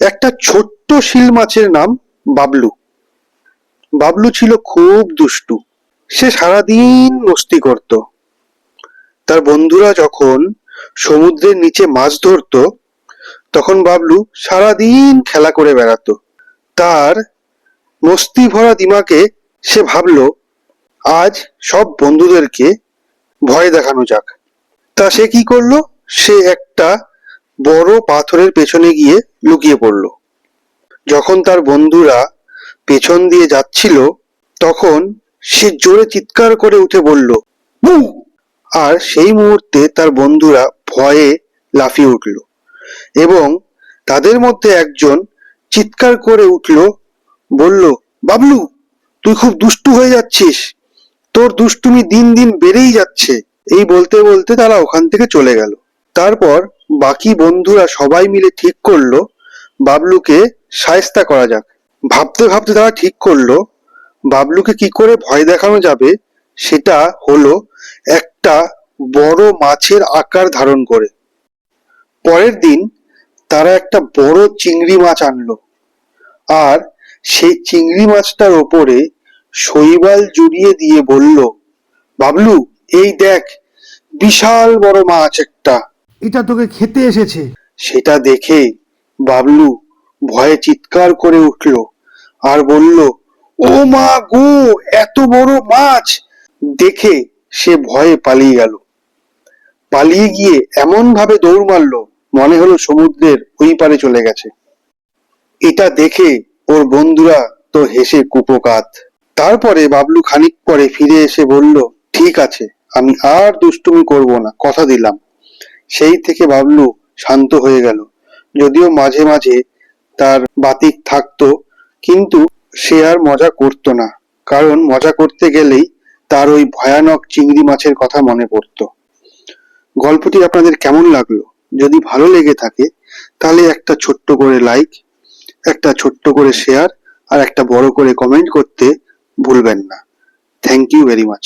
একটা ছোট্ট শিল মাছের নাম বাবলু। বাবলু ছিল খুব দুষ্টু। সে সারাদিন মস্তি করত। তার বন্ধুরা যখন সমুদ্রের নিচে মাছ ধরতো, তখন বাবলু সারাদিন খেলা করে বেড়াতো। তার মস্তি ভরা দিমাকে সে ভাবলো, আজ সব বন্ধুদেরকে ভয় দেখানো যাক। তা সে কি করল? সে একটা বড় পাথরের পেছনে গিয়ে লুকিয়ে পড়ল। যখন তার বন্ধুরা পেছন দিয়ে যাচ্ছিল, তখন সে জোরে চিৎকার করে উঠে বলল! আর সেই মুহূর্তে তার বন্ধুরা ভয়ে লাফিয়ে উঠল এবং তাদের মধ্যে একজন চিৎকার করে উঠল, বলল, বাবলু, তুই খুব দুষ্টু হয়ে যাচ্ছিস। তোর দুষ্টুমি দিন দিন বেড়েই যাচ্ছে। এই বলতে বলতে তারা ওখান থেকে চলে গেল। তারপর বাকি বন্ধুরা সবাই মিলে ঠিক করল, বাবলুকে সায়স্তা করা যাক। ভাবতে ভাবতে তারা ঠিক করল, বাবলুকে কি করে ভয় দেখানো যাবে সেটা হলো একটা বড় মাছের আকার ধারণ করে। পরের দিন তারা একটা বড় চিংড়ি মাছ আনলো। আর সেই চিংড়ি মাছটার ওপরে শৈবাল জুড়িয়ে দিয়ে বলল, বাবলু, এই দেখ, বিশাল বড় মাছ একটা। এটা তোকে খেতে এসেছে। সেটা দেখে বাবলু ভয়ে চিৎকার করে উঠল আর বলল, ও মা গো, এত বড় মাছ! দেখে সে ভয়ে পালিয়ে গেল। পালিয়ে গিয়ে এমন ভাবে দৌড় মারলো, মনে হলো সমুদ্রের ওই পারে চলে গেছে। এটা দেখে ওর বন্ধুরা তো হেসে কুপোকাত। তারপরে বাবলু খানিক পরে ফিরে এসে বলল, ঠিক আছে, আমি আর দুষ্টুমি করব না, কথা দিলাম। সেই থেকে বাবলু শান্ত হয়ে গেল। যদিও মাঝে মাঝে তার বাতিক থাকতো, কিন্তু সে আর মজা করতো না, কারণ মজা করতে গেলেই তার ওই ভয়ানক চিংড়ি মাছের কথা মনে পড়তো। গল্পটি আপনাদের কেমন লাগল? যদি ভালো লেগে থাকে, তাহলে একটা ছোট্ট করে লাইক একটা ছোট্ট করে শেয়ার আর একটা বড় করে কমেন্ট করতে ভুলবেন না। Thank you very much